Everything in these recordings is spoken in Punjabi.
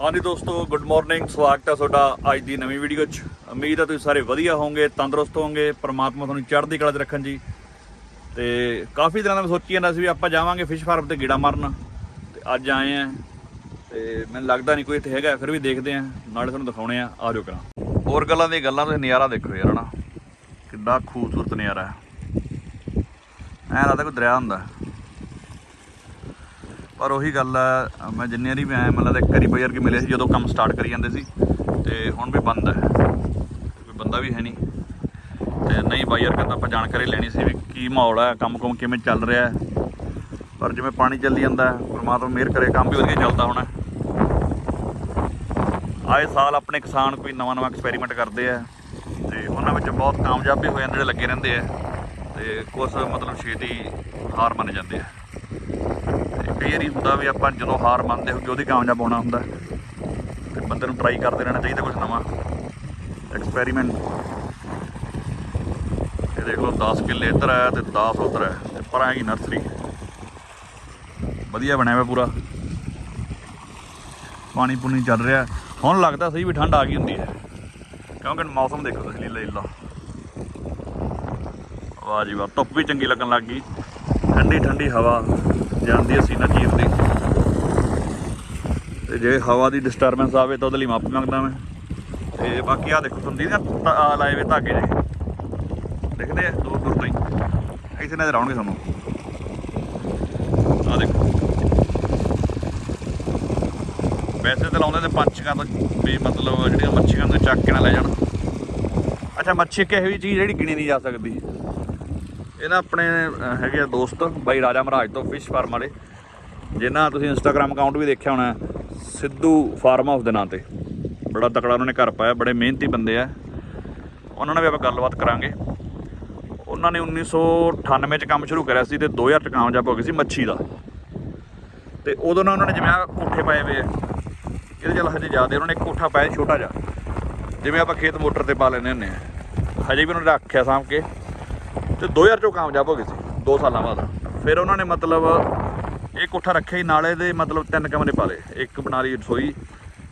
ਹਾਂਜੀ ਦੋਸਤੋ ਗੁੱਡ ਮਾਰਨਿੰਗ ਸਵਾਗਤ ਹੈ ਤੁਹਾਡਾ ਅੱਜ ਦੀ ਨਵੀਂ ਵੀਡੀਓ 'ਚ। ਉਮੀਦ ਹੈ ਤੁਸੀਂ ਸਾਰੇ ਵਧੀਆ ਹੋਵੋਗੇ, ਤੰਦਰੁਸਤ ਹੋਵੋਗੇ, ਪਰਮਾਤਮਾ ਤੁਹਾਨੂੰ ਚੜ੍ਹਦੀ ਕਲਾ 'ਚ ਰੱਖਣ ਜੀ। ਤੇ ਕਾਫੀ ਦਿਨਾਂ ਦਾ ਮੈਂ ਸੋਚੀ ਜਾਂਦਾ ਸੀ ਵੀ ਆਪਾਂ ਜਾਵਾਂਗੇ ਫਿਸ਼ ਫਾਰਮ ਤੇ ਗੇੜਾ ਮਾਰਨ। ਤੇ ਅੱਜ ਆਏ ਆ ਤੇ ਮੈਨੂੰ ਲੱਗਦਾ ਨਹੀਂ ਕੋਈ ਇੱਥੇ ਹੈਗਾ, ਫਿਰ ਵੀ ਦੇਖਦੇ ਆ ਨਾਲੇ ਤੁਹਾਨੂੰ ਦਿਖਾਉਣੇ ਆ ਆ ਜਾਓ ਕਰਾਂ। ਹੋਰ ਗੱਲਾਂ ਦੀ ਗੱਲਾਂ ਤੁਸੀਂ ਨਜ਼ਾਰਾ ਦੇਖੋ ਯਾਰ, ਹਨਾ। ਕਿੰਨਾ ਖੂਬਸੂਰਤ ਨਜ਼ਾਰਾ ਹੈ। ਐਂ ਲੱਗਦਾ ਕੋਈ ਦਰਿਆ ਹੁੰਦਾ। ਪਰ ਉਹੀ ਗੱਲ ਆ, ਮੈਂ ਜਿੰਨੀ ਵਾਰੀ ਵੀ ਆਇਆ ਮਤਲਬ ਇੱਕ ਵਾਰੀ ਬਾਈ ਯਾਰ ਮਿਲੇ ਸੀ, ਜਦੋਂ ਕੰਮ ਸਟਾਰਟ ਕਰੀ ਜਾਂਦੇ ਸੀ। ਤੇ ਹੁਣ ਵੀ ਬੰਦ ਹੈ ਕੋਈ ਬੰਦਾ ਵੀ ਹੈ ਨਹੀਂ ਤੇ ਨਹੀਂ ਬਾਈ ਯਾਰ ਕਹਿੰਦਾ ਆਪਾਂ ਜਾਣਕਾਰੀ ਲੈਣੀ ਸੀ ਵੀ ਕੀ ਮਾਹੌਲ ਹੈ ਕੰਮ ਕੁਮ ਕਿਵੇਂ ਚੱਲ ਰਿਹਾ। ਹੈ ਪਰ ਜਿਵੇਂ ਪਾਣੀ ਚੱਲੀ ਜਾਂਦਾ ਹੈ ਪਰਮਾਤਮਾ ਮਿਹਰ ਕਰੇ, ਕੰਮ ਵੀ ਵਧੀਆ ਚੱਲਦਾ ਹੋਣਾ। ਆਏ ਸਾਲ ਆਪਣੇ ਕਿਸਾਨ ਕੋਈ ਨਵਾਂ ਨਵਾਂ ਐਕਸਪੈਰੀਮੈਂਟ ਕਰਦੇ ਆ। ਤੇ ਉਹਨਾਂ ਵਿੱਚ ਬਹੁਤ ਕਾਮਯਾਬ ਵੀ ਹੋ ਜਾਂਦੇ ਜਿਹੜੇ ਲੱਗੇ ਰਹਿੰਦੇ ਆ। ਤੇ ਕੁਝ ਮਤਲਬ ਛੇਤੀ ਹਾਰ ਮੰਨ ਜਾਂਦੇ ਆ। ਤੇ ਕਈ ਹੁੰਦਾ ਵੀ ਆਪਾਂ ਜਦੋਂ ਹਾਰ ਮੰਨਦੇ ਹੋਗੇ ਉਹਦੀ ਕਾਮਯਾਬ ਹੋਣਾ ਹੁੰਦਾ। ਤੇ ਬੰਦੇ ਨੂੰ ਟਰਾਈ ਕਰਦੇ ਰਹਿਣਾ ਚਾਹੀਦਾ ਕੁਝ ਨਵਾਂ। ਐਕਸਪੈਰੀਮੈਂਟ ਇਹ ਦੇਖ ਲਓ 10 ਕਿੱਲੇ ਇੱਧਰ ਹੈ ਤੇ 10 ਉੱਧਰ ਹੈ, ਤੇ ਪਰ ਹੈਗੀ ਨਰਸਰੀ ਵਧੀਆ ਬਣਿਆ ਹੋਇਆ ਪੂਰਾ। ਪਾਣੀ ਪੂਣੀ ਚੱਲ ਰਿਹਾ। ਹੁਣ ਲੱਗਦਾ ਸਹੀ ਵੀ ਠੰਡ ਆ ਗਈ ਹੁੰਦੀ ਹੈ। ਕਿਉਂਕਿ ਮੌਸਮ ਦੇਖੋ ਤੁਸੀਂ, ਲੀਲਾ ਲੀਲਾ। ਵਾਹ ਜੀ ਵਾਹ, ਧੁੱਪ ਵੀ ਚੰਗੀ ਲੱਗਣ ਲੱਗ ਗਈ। ਠੰਡੀ ਠੰਡੀ ਹਵਾ। ਜਾਂਦੀ ਹੈ ਸੀਨਾ ਚੀਰਦੀ ਤੇ ਜੇ ਹਵਾ ਦੀ ਡਿਸਟਰਬੈਂਸ ਆਵੇ ਤਾਂ ਉਹਦੇ ਲਈ ਮਾਫੀ ਮੰਗਦਾ ਮੈਂ। ਤੇ ਬਾਕੀ ਆ ਦੇਖੋ ਤੁੰਦੀ ਨਾ ਆ ਲਾਏ ਵੇ ਧਾਗੇ ਜੇ ਦਿਖਦੇ ਆ, ਦੂਰ ਦੂਰ ਤੋਂ ਇੱਥੇ ਨਜ਼ਰ ਆਉਣਗੇ ਤੁਹਾਨੂੰ। ਆ ਦੇਖੋ। ਵੈਸੇ ਤਾਂ ਲਾਉਂਦੇ ਤੇ ਪੰਛੀਆਂ ਤੋਂ ਵੀ ਮਤਲਬ ਜਿਹੜੀਆਂ ਮੱਛੀਆਂ ਨੂੰ ਚੱਕ ਕੇ ਨਾ ਲੈ ਜਾਣ। ਅੱਛਾ, ਮੱਛੀ ਇੱਕ ਇਹੋ ਜਿਹੀ ਚੀਜ਼ ਜਿਹੜੀ ਗਿਣੀ ਨਹੀਂ ਜਾ ਸਕਦੀ? ਇਹ ਨਾ ਆਪਣੇ ਹੈਗੇ ਆ ਦੋਸਤ, ਬਾਈ ਰਾਜਾ ਮਹਾਰਾਜ ਤੋਂ ਫਿਸ਼ ਫਾਰਮ ਵਾਲੇ, ਜਿਨ੍ਹਾਂ ਤੁਸੀਂ ਇੰਸਟਾਗ੍ਰam ਅਕਾਊਂਟ ਵੀ ਦੇਖਿਆ ਹੋਣਾ ਸਿੱਧੂ ਫਾਰਮ ਹਾਊਸ ਦੇ ਨਾਂ ਤੇ। ਬੜਾ ਤਕੜਾ ਉਹਨਾਂ ਨੇ ਘਰ ਪਾਇਆ, ਬੜੇ ਮਿਹਨਤੀ ਬੰਦੇ ਆ। ਉਹਨਾਂ ਨਾਲ ਵੀ ਆਪਾਂ ਗੱਲਬਾਤ ਕਰਾਂਗੇ। ਉਹਨਾਂ ਨੇ 1998 ਚ ਕੰਮ ਸ਼ੁਰੂ ਕਰਿਆ ਸੀ ਤੇ 2000 ਚ ਕਾਮਯਾਬ ਹੋ ਗਏ ਸੀ ਮੱਛੀ ਦਾ। ਤੇ ਉਦੋਂ ਨਾ ਉਹਨਾਂ ਨੇ ਜਿਵੇਂ ਆ ਕੋਠੇ ਪਾਏ ਹੋਏ ਆ, ਇਹਦੇ ਚੱਲ ਹਜੇ ਜ਼ਿਆਦਾ, ਉਹਨਾਂ ਨੇ ਇੱਕ ਕੋਠਾ ਪਾਇਆ ਛੋਟਾ ਜਿਹਾ, ਜਿਵੇਂ ਆਪਾਂ ਖੇਤ ਮੋਟਰ ਤੇ ਪਾ ਲੈਂਦੇ ਹੁੰਦੇ ਆ। ਹਜੇ ਵੀ ਉਹਨਾਂ ਨੇ ਰੱਖਿਆ ਸਾਂਭ ਕੇ। ਤੇ 2000 ਚੋਂ ਕਾਮਯਾਬ ਹੋ ਗਏ ਸੀ 2 ਸਾਲਾਂ ਬਾਅਦ। ਫਿਰ ਉਹਨਾਂ ਨੇ ਮਤਲਬ ਇਹ ਕੋਠਾ ਰੱਖਿਆ ਹੀ, ਨਾਲੇ ਦੇ ਮਤਲਬ ਤਿੰਨ ਕਮਰੇ ਪਾ ਲਏ। ਇੱਕ ਬਣਾ ਲਈ ਰਸੋਈ,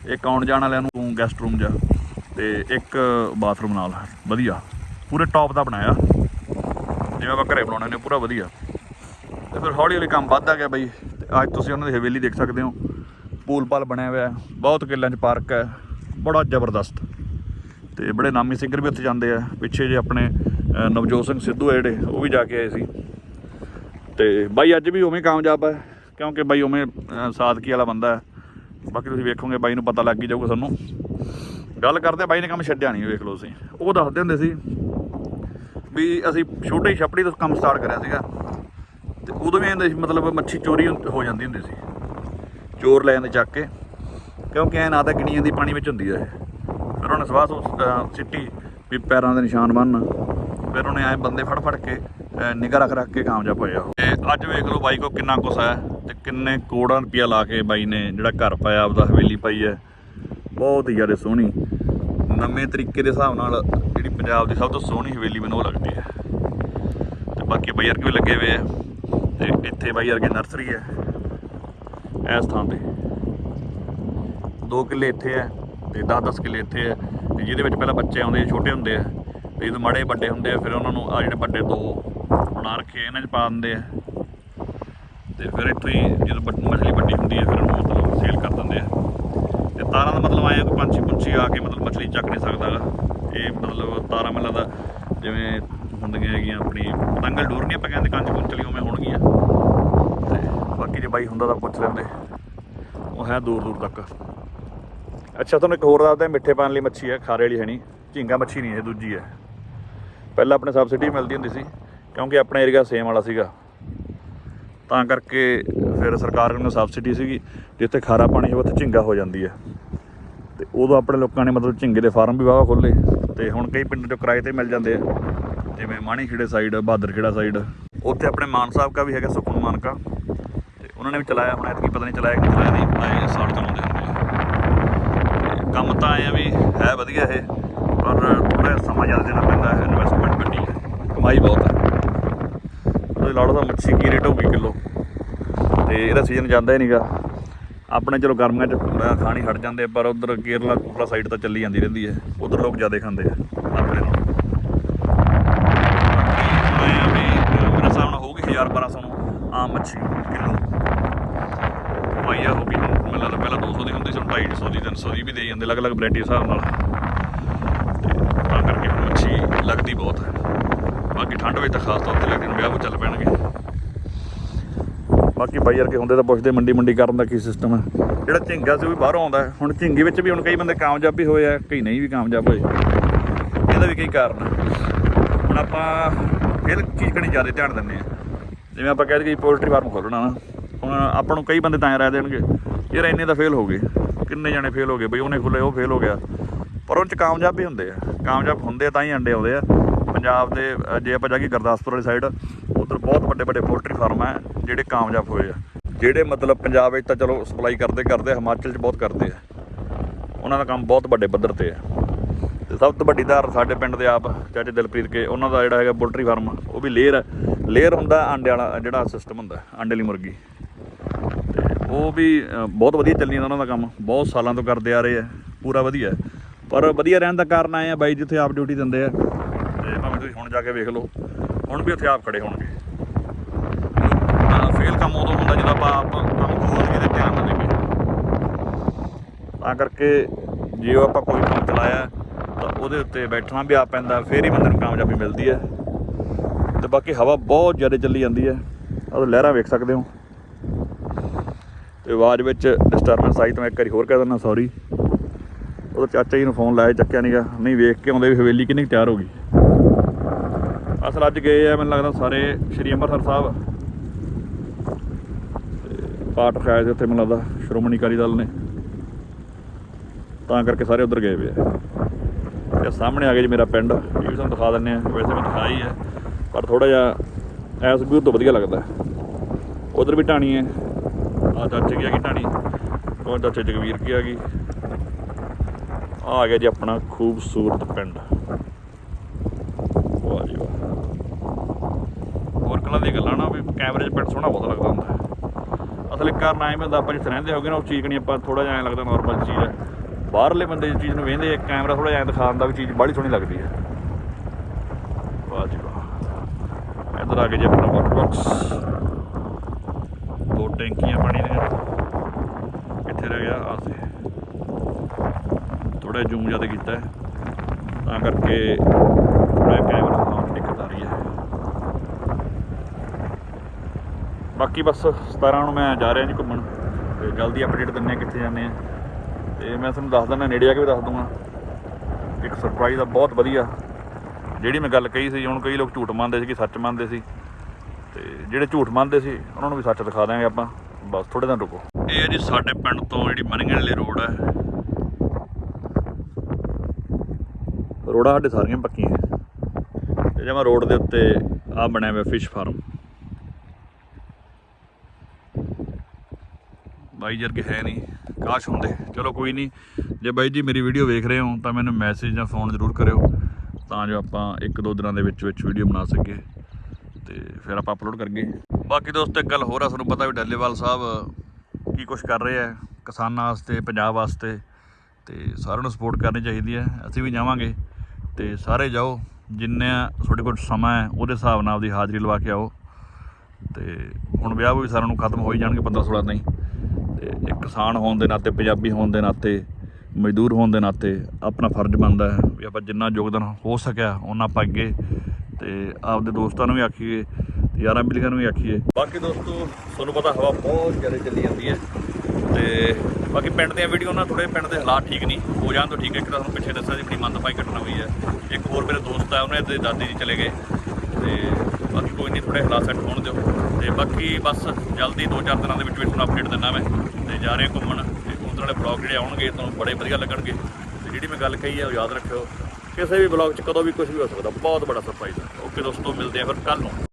ਇੱਕ ਆਉਣ ਜਾਣ ਵਾਲਿਆਂ ਨੂੰ ਗੈਸਟ ਰੂਮ ਜਾ ਤੇ ਇੱਕ ਬਾਥਰੂਮ ਨਾਲ। ਵਧੀਆ। ਪੂਰੇ ਟੌਪ ਦਾ ਬਣਾਇਆ। ਜਿਵੇਂ ਆਪਾਂ ਘਰੇ ਬਣਾਉਣੇ ਨੇ ਪੂਰਾ ਵਧੀਆ। ਤੇ ਫਿਰ ਹੌਲੀ ਹੌਲੀ ਕੰਮ ਵੱਧਦਾ ਗਿਆ ਬਈ। ਤੇ ਅੱਜ ਤੁਸੀਂ ਉਹਨਾਂ ਦੀ ਹਵੇਲੀ ਦੇਖ ਸਕਦੇ ਹੋ। ਪੂਲ ਪਾਲ ਬਣਿਆ ਹੋਇਆ ਬਹੁਤ ਕਿੱਲਿਆਂ 'ਚ ਪਾਰਕ ਹੈ। ਬੜਾ ਜ਼ਬਰਦਸਤ। ਤੇ ਬੜੇ ਨਾਮੀ ਸਿੰਗਰ ਵੀ ਉੱਥੇ ਜਾਂਦੇ ਆ। ਪਿੱਛੇ ਜੇ ਆਪਣੇ ਨਵਜੋਤ ਸਿੰਘ ਸਿੱਧੂ ਆ ਜਿਹੜੇ ਉਹ ਵੀ ਜਾ ਕੇ ਆਏ ਸੀ। ਤੇ ਬਾਈ ਅੱਜ ਵੀ ਉਵੇਂ ਕਾਮਯਾਬ ਹੈ ਕਿਉਂਕਿ ਬਾਈ ਉਵੇਂ ਅ, ਸਾਦਗੀ ਵਾਲਾ ਬੰਦਾ ਹੈ ਬਾਕੀ ਤੁਸੀਂ ਵੇਖੋਗੇ ਬਾਈ ਨੂੰ ਪਤਾ ਲੱਗ ਹੀ ਜਾਊਗਾ ਤੁਹਾਨੂੰ ਗੱਲ ਕਰਦੇ ਬਾਈ ਨੇ ਕੰਮ ਛੱਡਿਆ ਨਹੀਂ ਵੇਖ ਲਓ ਤੁਸੀਂ। ਉਹ ਦੱਸਦੇ ਹੁੰਦੇ ਸੀ ਵੀ ਅਸੀਂ ਛੋਟੇ ਛਪੜੀ ਤੋਂ ਕੰਮ ਸਟਾਰਟ ਕਰਿਆ ਸੀਗਾ। ਤੇ ਉਦੋਂ ਵੀ ਇਹਦੇ ਮਤਲਬ ਮੱਛੀ ਚੋਰੀ ਹੋ ਜਾਂਦੀ ਹੁੰਦੀ ਸੀ। ਚੋਰ ਲੈ ਜਾਂਦੇ ਚੱਕ ਕੇ ਕਿਉਂਕਿ ਐ ਨਾ ਤਾਂ ਗਿਣੀ ਜਾਂਦੀ ਪਾਣੀ ਵਿੱਚ ਹੁੰਦੀ ਹੈ ਫਿਰ ਉਹਨੇ ਸਵਾਸ ਸਿੱਟੀ ਵੀ ਪੈਰਾਂ ਦੇ ਨਿਸ਼ਾਨ ਬੰਨ ਫਿਰ ਉਹਨੇ ਐ ਬੰਦੇ ਫੜ ਫੜ ਕੇ ਨਿਗਰ ਰੱਖ ਰੱਖ ਕੇ ਕਾਮਯਾਬ ਹੋਇਆ ਉਹ। ਤੇ ਅੱਜ ਵੇਖ ਲਓ ਬਾਈ ਕੋ ਕਿੰਨਾ ਕੁਛ ਹੈ ਤੇ ਕਿੰਨੇ ਕਰੋੜਾਂ ਰੁਪਇਆ ਲਾ ਕੇ ਬਾਈ ਨੇ ਜਿਹੜਾ ਘਰ ਪਾਇਆ, ਆਪਦਾ ਹਵੇਲੀ ਪਾਈ ਹੈ। ਬਹੁਤ ਹੀ ਜ਼ਿਆਦਾ ਸੋਹਣੀ। ਨਵੇਂ ਤਰੀਕੇ ਦੇ ਹਿਸਾਬ ਨਾਲ ਜਿਹੜੀ ਪੰਜਾਬ ਦੀ ਸਭ ਤੋਂ ਸੋਹਣੀ ਹਵੇਲੀ ਮੈਨੂੰ ਉਹ ਲੱਗਦੀ ਹੈ। ਤੇ ਬਾਕੀ ਬਾਈ ਵਰਗੇ ਵੀ ਲੱਗੇ ਹੋਏ ਆ। ਤੇ ਇੱਥੇ ਬਾਈ ਵਰਗੇ ਨਰਸਰੀ ਹੈ। ਇਸ ਥਾਂ ਤੇ। 2 ਕਿੱਲੇ ਇੱਥੇ ਹੈ ਤੇ 10-10 ਕਿੱਲੇ ਇੱਥੇ ਹੈ। ਤੇ ਜਿਹਦੇ ਵਿੱਚ ਪਹਿਲਾਂ ਬੱਚੇ ਆਉਂਦੇ, ਛੋਟੇ ਹੁੰਦੇ ਆ। ਤੇ ਜਦੋਂ ਮਾੜੇ ਵੱਡੇ ਹੁੰਦੇ ਆ, ਫਿਰ ਉਹਨਾਂ ਨੂੰ ਆ ਜਿਹੜੇ ਵੱਡੇ ਦੋ ਬਣਾ ਰੱਖੇ ਇਹਨਾਂ 'ਚ ਪਾ ਦਿੰਦੇ ਆ। ਤੇ ਫਿਰ ਇੱਥੋਂ ਹੀ ਜਦੋਂ ਵੱਡ- ਮਛਲੀ ਵੱਡੀ ਹੁੰਦੀ ਹੈ ਫਿਰ ਉਹਨੂੰ ਮਤਲਬ ਸੇਲ ਕਰ ਦਿੰਦੇ ਆ। ਤੇ ਤਾਰਾਂ ਦਾ ਮਤਲਬ ਆਇਆ ਕੋਈ ਪੰਛੀ ਪੁੰਛੀ ਆ ਕੇ ਮਤਲਬ ਮਛਲੀ ਚੱਕ ਨਹੀਂ ਸਕਦਾ ਗਾ। ਇਹ ਮਤਲਬ ਤਾਰਾਂ ਮੈਨੂੰ ਲੱਗਦਾ ਜਿਵੇਂ ਹੁੰਦੀਆਂ ਹੈਗੀਆਂ, ਆਪਣੀ ਪਤੰਗਲ ਡੋਰ ਨਹੀਂ ਆਪਾਂ ਕਹਿੰਦੇ ਕੰਚ ਕੁੰਚਲੀ ਉਵੇਂ ਹੋਣਗੀਆਂ। ਤੇ ਬਾਕੀ ਜੇ ਬਾਈ ਹੁੰਦਾ ਤਾਂ ਪੁੱਛ ਲੈਂਦੇ। ਉਹ ਹੈ ਦੂਰ ਦੂਰ ਤੱਕ। ਅੱਛਾ, ਤੁਹਾਨੂੰ ਇੱਕ ਹੋਰ ਦੱਸਦਾ ਮਿੱਠੇ ਪਾਣੀ ਲਈ ਮੱਛੀ ਹੈ, ਖਾਰੇ ਵਾਲੀ ਹੈ ਨਹੀਂ। ਝੀਂਗਾ ਮੱਛੀ ਨਹੀਂ, ਇਹ ਦੂਜੀ ਹੈ। ਪਹਿਲਾਂ ਆਪਣੇ ਸਬਸਿਡੀ ਮਿਲਦੀ ਹੁੰਦੀ ਸੀ, ਕਿਉਂਕਿ ਆਪਣਾ ਏਰੀਆ ਸੇਮ ਵਾਲਾ ਸੀਗਾ। ਤਾਂ ਕਰਕੇ ਫਿਰ ਸਰਕਾਰ ਵੱਲੋਂ ਸਬਸਿਡੀ ਸੀਗੀ, ਜਿੱਥੇ ਖਾਰਾ ਪਾਣੀ ਹੋਵੇ ਉੱਥੇ ਝੀਂਗਾ ਹੋ ਜਾਂਦੀ ਹੈ। ਤੇ ਉਦੋਂ ਆਪਣੇ ਲੋਕਾਂ ਨੇ ਮਤਲਬ ਝਿੰਗੇ ਦੇ ਫਾਰਮ ਵੀ ਵਾਹਵਾ ਖੋਲੇ ਤੇ ਹੁਣ ਕਈ ਪਿੰਡ ਚੋਂ ਕਿਰਾਏ ਤੇ ਮਿਲ ਜਾਂਦੇ ਆ। ਜਿਵੇਂ ਮਾਣੀ ਖੇੜੇ ਸਾਈਡ ਬਹਾਦਰ ਖੇੜਾ ਸਾਈਡ ਉੱਥੇ ਆਪਣੇ ਮਾਨ ਸਾਹਿਬ ਕਾ ਵੀ ਹੈਗਾ, ਸੁਖਮਨ ਮਾਨਕਾ। ਤੇ ਉਹਨਾਂ ਨੇ ਵੀ ਚਲਾਇਆ, ਹੁਣ ਐਤਕੀ ਪਤਾ ਨਹੀਂ ਚਲਾਇਆ ਕਿ ਚਲਾਇਆ ਨਹੀਂ ਆਏ ਸਾਲ ਚਲਾਉਂਦੇ ਹੁੰਦੇ ਆ। ਕੰਮ ਤਾਂ ਆਏ ਆ ਵੀ ਹੈ ਵਧੀਆ ਇਹ, ਪਰ ਸਮਾਂ ਜ਼ਿਆਦਾ ਦੇਣਾ ਪੈਂਦਾ ਹੈ ਇਨਵੈਸਟਮੈਂਟ ਵੱਡੀ ਹੈ ਕਮਾਈ ਬਹੁਤ ਹੈ ਤੁਸੀਂ ਲਾੜੋ ਦਾ ਮੱਛੀ ਕੀ ਰੇਟ ਹੋਊਗੀ ਕਿਲੋ? ਤੇ ਇਹਦਾ ਸੀਜ਼ਨ ਜਾਂਦਾ ਹੀ ਨਹੀਂਗਾ ਆਪਣੇ ਚਲੋ ਗਰਮੀਆਂ 'ਚ ਅਹ, ਖਾਣੀ ਹਟ ਜਾਂਦੇ ਪਰ ਉਧਰ ਕੇਰਲਾ ਕੁਪਲਾ ਸਾਈਡ ਤਾਂ ਚੱਲੀ ਜਾਂਦੀ ਰਹਿੰਦੀ ਹੈ। ਉਧਰ ਲੋਕ ਜ਼ਿਆਦਾ ਖਾਂਦੇ ਆ ਆਪਣੇ ਨਾਲੋਂ ਵੀ ਮੇਰੇ ਹਿਸਾਬ ਨਾਲ ਹੋਊਗੀ 1000 1200 ਨੂੰ ਆਮ ਮੱਛੀ ਕਿਲੋ। ਪਾਈਆ ਹੋ ਗਈ ਹੁਣ ਮੈਨੂੰ ਲੱਗਦਾ ਪਹਿਲਾਂ 200 ਦੀ ਹੁੰਦੀ ਸੀ ਹੁਣ 250 ਦੀ 300 ਦੀ ਵੀ ਦੇ ਜਾਂਦੇ ਅਲੱਗ-ਅਲੱਗ ਵੈਰਾਈਟੀ ਹਿਸਾਬ ਨਾਲ ਤੇ ਤਾਂ ਕਰਕੇ ਹੁਣ ਮੱਛੀ ਲੱਗਦੀ ਬਹੁਤ ਹੈ। ਬਾਕੀ ਠੰਡ ਵਿੱਚ ਤਾਂ ਖਾਸ ਤੌਰ ਤੇ ਲੱਗਦੀ ਨੇ, ਵਿਆਹ ਕੋ ਚੱਲ ਪੈਣਗੇ। ਬਾਕੀ ਬਾਈ ਵਰਗੇ ਹੁੰਦੇ ਤਾਂ ਪੁੱਛਦੇ, ਮੰਡੀ ਮੰਡੀ ਕਰਨ ਦਾ ਕੀ ਸਿਸਟਮ ਹੈ? ਜਿਹੜਾ ਝਿੰਗਾ ਸੀ ਉਹ ਵੀ ਬਾਹਰੋਂ ਆਉਂਦਾ ਹੁਣ ਝਿੰਗੀ ਵਿੱਚ ਵੀ ਹੁਣ ਕਈ ਬੰਦੇ ਕਾਮਯਾਬ ਵੀ ਹੋਏ ਆ, ਕਈ ਨਹੀਂ ਵੀ ਕਾਮਯਾਬ ਹੋਏ। ਇਹਦਾ ਵੀ ਕਈ ਕਾਰਨ ਹੁਣ ਆਪਾਂ ਫਿਰ ਚੀਜ਼ ਕਣੀ ਜ਼ਿਆਦਾ ਧਿਆਨ ਦਿੰਦੇ ਆ ਜਿਵੇਂ ਆਪਾਂ ਕਹਿ ਦਈਏ ਪੋਲਟਰੀ ਫਾਰਮ ਖੋਲਣਾ ਨਾ। ਹੁਣ ਆਪਾਂ ਨੂੰ ਕਈ ਬੰਦੇ ਤਾਂ ਰਹਿ ਦੇਣਗੇ, ਯਾਰ ਇੰਨੇ ਤਾਂ ਫੇਲ ਹੋ ਗਏ। ਕਿੰਨੇ ਜਣੇ ਫੇਲ ਹੋ ਗਏ? ਬਈ ਉਹਨੇ ਖੁੱਲੇ ਉਹ ਫੇਲ ਹੋ ਗਿਆ। ਪਰ ਉਹ ਚ ਕਾਮਯਾਬ ਵੀ ਹੁੰਦੇ ਆ। ਕਾਮਯਾਬ ਹੁੰਦੇ ਤਾਂ ਹੀ ਅੰਡੇ ਆਉਂਦੇ ਆ। ਪੰਜਾਬ ਦੇ ਜੇ ਆਪਾਂ ਜਾਈਏ ਗੁਰਦਾਸਪੁਰ ਵਾਲੀ ਸਾਈਡ ਉਧਰ ਬਹੁਤ ਵੱਡੇ ਵੱਡੇ ਪੋਲਟਰੀ ਫਾਰਮ ਆ ਜਿਹੜੇ ਕਾਮਯਾਬ ਹੋਏ ਆ। ਜਿਹੜੇ ਮਤਲਬ ਪੰਜਾਬ ਵਿੱਚ ਤਾਂ ਚਲੋ ਸਪਲਾਈ ਕਰਦੇ ਕਰਦੇ ਹਿਮਾਚਲ 'ਚ ਬਹੁਤ ਕਰਦੇ ਆ। ਉਹਨਾਂ ਦਾ ਕੰਮ ਬਹੁਤ ਵੱਡੇ ਪੱਧਰ ਤੇ ਆ। ਤੇ ਸਭ ਤੋਂ ਵੱਡੀ ਧਾਰ ਸਾਡੇ ਪਿੰਡ ਦੇ ਆਪ, ਚਾਚੇ ਦਿਲਪ੍ਰੀਤ ਕੇ, ਉਹਨਾਂ ਦਾ ਜਿਹੜਾ ਹੈਗਾ ਪੋਲਟਰੀ ਫਾਰਮ ਉਹ ਵੀ ਲੇਅਰ ਲੇਅਰ ਹੁੰਦਾ ਆਂਡੇ ਵਾਲਾ, ਜਿਹੜਾ ਸਿਸਟਮ ਹੁੰਦਾ ਆਂਡੇ ਲਈ ਮੁਰਗੀ। ਤੇ ਉਹ ਵੀ ਬਹੁਤ ਵਧੀਆ ਚੱਲੀ ਜਾਂਦਾ ਉਹਨਾਂ ਦਾ ਕੰਮ। ਬਹੁਤ ਸਾਲਾਂ ਤੋਂ ਕਰਦੇ ਆ ਰਹੇ ਆ, ਪੂਰਾ ਵਧੀਆ। ਪਰ ਵਧੀਆ ਰਹਿਣ ਦਾ ਕਾਰਨ ਆਏ ਆ ਬਾਈ ਜਿੱਥੇ ਆਪ ਡਿਊਟੀ ਦਿੰਦੇ ਆ। ਤੇ ਭਾਵੇਂ ਤੁਸੀਂ ਹੁਣ ਜਾ ਕੇ ਵੇਖ ਲਓ ਹੁਣ ਵੀ ਉੱਥੇ ਆਪ ਖੜੇ ਹੋਣਗੇ। ਫੇਲ ਕੰਮ ਉਦੋਂ ਹੁੰਦਾ ਜਦੋਂ ਆਪਾਂ ਆਪ ਕੰਮ ਖੋਲ ਕੇ ਤੇ ਧਿਆਨ ਨਾ ਦੇਈਏ ਤਾਂ ਕਰਕੇ ਜੇ ਉਹ ਆਪਾਂ ਕੋਈ ਕੰਮ ਚਲਾਇਆ ਤਾਂ ਉਹਦੇ ਉੱਤੇ ਬੈਠਣਾ ਵੀ ਆ ਪੈਂਦਾ ਫੇਰ ਹੀ ਬੰਦੇ ਨੂੰ ਕਾਮਯਾਬੀ ਮਿਲਦੀ ਹੈ ਤੇ ਬਾਕੀ ਹਵਾ ਬਹੁਤ ਜ਼ਿਆਦਾ ਚੱਲੀ ਜਾਂਦੀ ਹੈ ਆਹ ਲਹਿਰਾਂ ਵੇਖ ਸਕਦੇ ਹੋ। ਤੇ ਆਵਾਜ਼ ਵਿੱਚ ਡਿਸਟਰਬੈਂਸ ਆਈ ਤਾਂ ਮੈਂ ਇੱਕ ਵਾਰੀ ਹੋਰ ਕਹਿ ਦਿੰਦਾ ਸੌਰੀ ਉਹਦਾ ਚਾਚਾ ਜੀ ਨੂੰ ਫੋਨ ਲਾਇਆ, ਚੱਕਿਆ ਨਹੀਂਗਾ ਨਹੀਂ, ਵੇਖ ਕੇ ਆਉਂਦੇ ਵੀ ਹਵੇਲੀ ਕਿੰਨੀ ਕੁ ਤਿਆਰ ਹੋ ਗਈ। ਅਸਲ ਅੱਜ ਗਏ ਆ, ਮੈਨੂੰ ਲੱਗਦਾ ਸਾਰੇ ਸ਼੍ਰੀ ਅੰਮ੍ਰਿਤਸਰ ਸਾਹਿਬ। ਤੇ ਪਾਠ ਖਾਇਆ ਸੀ ਉੱਥੇ, ਮੈਨੂੰ ਲੱਗਦਾ ਸ਼੍ਰੋਮਣੀ ਅਕਾਲੀ ਦਲ ਨੇ। ਤਾਂ ਕਰਕੇ ਸਾਰੇ ਉਧਰ ਗਏ ਵੇ ਆ। ਤੇ ਸਾਹਮਣੇ ਆ ਗਿਆ ਜੀ ਮੇਰਾ ਪਿੰਡ। ਇਹ ਵੀ ਤੁਹਾਨੂੰ ਦਿਖਾ ਦਿੰਨੇ ਆ। ਵੈਸੇ ਮੈਂ ਦਿਖਾਇਆ ਹੀ ਹੈ ਪਰ ਥੋੜਾ ਜਿਹਾ ਐਸ ਵਿਊ ਤੋਂ ਵਧੀਆ ਲੱਗਦਾ। ਉਧਰ ਵੀ ਢਾਣੀ ਹੈ ਆ ਚਾਚੇ ਕੀ ਆ ਗਈ ਢਾਣੀ। ਉਹ ਚਾਚੇ ਜਗਵੀਰ ਕੀ ਆ ਗਈ। ਆ ਆ ਗਿਆ ਜੀ ਆਪਣਾ ਖੂਬਸੂਰਤ ਪਿੰਡ। ਵਾਹ ਜੀ ਵਾਹ। ਹੋਰ ਕਲਾਂ ਦੀ ਗੱਲਾਂ ਨਾ ਵੀ ਕੈਮਰੇ 'ਚ ਪਿੰਡ ਸੋਹਣਾ ਬਹੁਤ ਲੱਗਦਾ ਹੁੰਦਾ। ਅਸਲ ਇੱਕ ਕਾਰਨ ਐਂ ਵੀ ਹੁੰਦਾ, ਆਪਾਂ ਜਿੱਥੇ ਰਹਿੰਦੇ ਹੋਗੇ ਨਾ, ਉਹ ਚੀਜ਼ ਕਣੀ ਆਪਾਂ ਥੋੜਾ ਜਿਹਾ ਐਂ ਲੱਗਦਾ ਨਾਰਮਲ ਚੀਜ਼ ਹੈ। ਬਾਹਰਲੇ ਬੰਦੇ ਇਸ ਚੀਜ਼ ਨੂੰ ਵੇਖਦੇ ਕੈਮਰਾ ਥੋੜਾ ਜਿਹਾ ਐਂ ਦਿਖਾਉਂਦਾ ਵੀ ਚੀਜ਼ ਬੜੀ ਸੋਹਣੀ ਲੱਗਦੀ ਹੈ। ਵਾਹ ਜੀ ਵਾਹ। ਇੱਧਰ ਆ ਕੇ ਜੀ ਆਪਣਾ ਵਾਟਰ ਬਾਕਸ ਦੋ ਟੈਂਕੀਆਂ ਪਾਣੀ ਦੀਆਂ ਕਿੱਥੇ ਰਹਿ ਗਿਆ ਆ ਸੇ ਥੋੜਾ ਜੂਮ ਜ਼ਿਆਦਾ ਕੀਤਾ ਹੈ। ਤਾਂ ਕਰਕੇ ਥੋੜਾ ਕੈਮਰਾ ਦਿਖਾਉਣ ਦਿੱਕਤ ਆ ਰਹੀ ਹੈ। ਬਾਕੀ ਬਸ 17 ਨੂੰ ਮੈਂ ਜਾ ਰਿਹਾ ਜੀ ਘੁੰਮਣ। ਤੇ ਜਲਦੀ ਅਪਡੇਟ ਦਿੰਨੇ ਆ ਕਿੱਥੇ ਜਾਂਦੇ ਆ ਤੇ ਮੈਂ ਤੁਹਾਨੂੰ ਦੱਸ ਦਿੰਦਾ, ਨੇੜੇ ਆ ਕੇ ਵੀ ਦੱਸ ਦੂੰਗਾ ਇੱਕ ਸਰਪ੍ਰਾਈਜ਼ ਆ, ਬਹੁਤ ਵਧੀਆ। ਜਿਹੜੀ ਮੈਂ ਗੱਲ ਕਹੀ ਸੀ, ਹੁਣ ਕਈ ਲੋਕ ਝੂਠ ਮੰਨਦੇ ਸੀ ਕਿ ਸੱਚ ਮੰਨਦੇ ਸੀ। ਤੇ ਜਿਹੜੇ ਝੂਠ ਮੰਨਦੇ ਸੀ, ਉਹਨਾਂ ਨੂੰ ਵੀ ਸੱਚ ਦਿਖਾ ਦਾਂਗੇ ਆਪਾਂ। ਬਸ ਥੋੜੇ ਦਿਨ ਰੁਕੋ। ਇਹ ਹੈ ਜੀ ਸਾਡੇ ਪਿੰਡ ਤੋਂ ਜਿਹੜੀ ਮਨੀਗੜ ਵਾਲੀ ਰੋਡ ਹੈ। ਰੋਡਾਂ ਸਾਡੇ ਸਾਰੀਆਂ ਪੱਕੀਆਂ ਤੇ ਜਿਵੇਂ ਰੋਡ ਦੇ ਉੱਤੇ ਆ ਬਣਿਆ ਹੋਇਆ ਫਿਸ਼ ਫਾਰਮ ਬਾਈ ਜਰਗੇ ਹੈ ਨਹੀਂ, ਕਾਸ਼ ਹੁੰਦੇ। ਚਲੋ ਕੋਈ ਨਹੀਂ, ਜੇ ਬਾਈ ਜੀ ਮੇਰੀ ਵੀਡੀਓ ਵੇਖ ਰਹੇ ਹੋ, ਤਾਂ ਮੈਨੂੰ ਮੈਸੇਜ ਜਾਂ ਫੋਨ ਜ਼ਰੂਰ ਕਰਿਓ, ਤਾਂ ਜੋ ਆਪਾਂ ਇੱਕ ਦੋ ਦਿਨਾਂ ਦੇ ਵਿੱਚ ਵਿੱਚ ਵੀਡੀਓ ਬਣਾ ਸਕੀਏ। ਤੇ ਫਿਰ ਆਪਾਂ ਅਪਲੋਡ ਕਰਗੇ ਬਾਕੀ ਦੋਸਤੋ, ਇੱਕ ਗੱਲ ਹੋਰ ਆ, ਤੁਹਾਨੂੰ ਪਤਾ ਵੀ ਡੱਲੇਵਾਲ ਸਾਹਿਬ ਕੀ ਕੁਝ ਕਰ ਰਹੇ ਆ, ਕਿਸਾਨਾਂ ਵਾਸਤੇ, ਪੰਜਾਬ ਵਾਸਤੇ, ਤੇ ਸਾਰਿਆਂ ਨੂੰ ਸਪੋਰਟ ਕਰਨੀ ਚਾਹੀਦੀ ਹੈ। ਅਸੀਂ ਵੀ ਜਾਵਾਂਗੇ। ਤੇ ਸਾਰੇ ਜਾਓ, ਜਿੰਨਾ ਤੁਹਾਡੇ ਕੋਲ ਸਮਾਂ ਹੈ, ਉਹਦੇ ਹਿਸਾਬ ਨਾਲ ਆਪਦੀ ਹਾਜ਼ਰੀ ਲਵਾ ਕੇ ਆਓ। ਤੇ ਹੁਣ ਵਿਆਹ ਵੀ ਸਾਰਿਆਂ ਨੂੰ ਖਤਮ ਹੋ ਹੀ ਜਾਣਗੇ 15 16 ਨਹੀਂ ਤੇ ਇੱਕ ਕਿਸਾਨ ਹੋਣ ਦੇ ਨਾਤੇ, ਪੰਜਾਬੀ ਹੋਣ ਦੇ ਨਾਤੇ, ਮਜ਼ਦੂਰ ਹੋਣ ਦੇ ਨਾਤੇ ਆਪਣਾ ਫਰਜ਼ ਬਣਦਾ ਹੈ ਵੀ ਆਪਾਂ ਜਿੰਨਾ ਯੋਗਦਾਨ ਹੋ ਸਕਿਆ ਉਹਨਾਂ ਆਪਾਂ ਅੱਗੇ ਤੇ ਆਪਦੇ ਦੋਸਤਾਂ ਨੂੰ ਵੀ ਆਖੀਏ ਤੇ ਯਾਰਾਂ ਮਿਲੀਆਂ ਨੂੰ ਵੀ ਆਖੀਏ। ਬਾਕੀ ਦੋਸਤੋ, ਤੁਹਾਨੂੰ ਪਤਾ ਹਵਾ ਬਹੁਤ ਜ਼ਿਆਦਾ ਚੱਲੀ ਜਾਂਦੀ ਹੈ। ਬਾਕੀ ਪਿੰਡ ਦੀਆਂ ਵੀਡੀਓ ਨਾਲ ਥੋੜੇ ਪਿੰਡ ਦੇ ਹਾਲਾਤ ਠੀਕ ਨਹੀਂ। ਹੋ ਜਾਣ ਤੋਂ ਠੀਕ ਹੈ, ਇੱਕ ਤਾਂ ਤੁਹਾਨੂੰ ਪਿੱਛੇ ਦੱਸਿਆ ਸੀ ਬੜੀ ਮੰਦਭਾਈ ਘਟਨਾ ਹੋਈ ਹੈ। ਇੱਕ ਹੋਰ ਮੇਰੇ ਦੋਸਤ ਆ, ਉਹਨੇ ਦੇ ਦਾਦੀ ਜੀ ਚਲੇ ਗਏ। ਤੇ ਬਾਕੀ ਕੋਈ ਨਹੀਂ ਥੋੜੇ ਹਾਲਾਤ ਸੈੱਟ ਹੋਣ ਦਿਓ। ਤੇ ਬਾਕੀ ਬਸ ਜਲਦੀ 2-4 ਦਿਨਾਂ ਦੇ ਵਿੱਚ ਵਿੱਚ ਤੁਹਾਨੂੰ ਅਪਡੇਟ ਦਿੰਦਾ ਮੈਂ। ਤੇ ਜਾ ਰਹੇ ਘੁੰਮਣ, ਤੇ ਉਧਰ ਵਾਲੇ ਬਲੌਗ ਜਿਹੜੇ ਆਉਣਗੇ, ਤੁਹਾਨੂੰ ਬੜੇ ਵਧੀਆ ਲੱਗਣਗੇ। ਤੇ ਜਿਹੜੀ ਮੈਂ ਗੱਲ ਕਹੀ ਹੈ, ਉਹ ਯਾਦ ਰੱਖਿਓ। ਕਿਸੇ ਵੀ ਬਲੌਗ 'ਚ ਕਦੋਂ ਵੀ ਕੁਝ ਵੀ ਹੋ ਸਕਦਾ, ਬਹੁਤ ਬੜਾ ਸਰਪ੍ਰਾਈਜ਼ ਹੈ। ਓਕੇ ਦੋਸਤੋ, ਮਿਲਦੇ ਆ ਫਿਰ ਕੱਲ ਨੂੰ।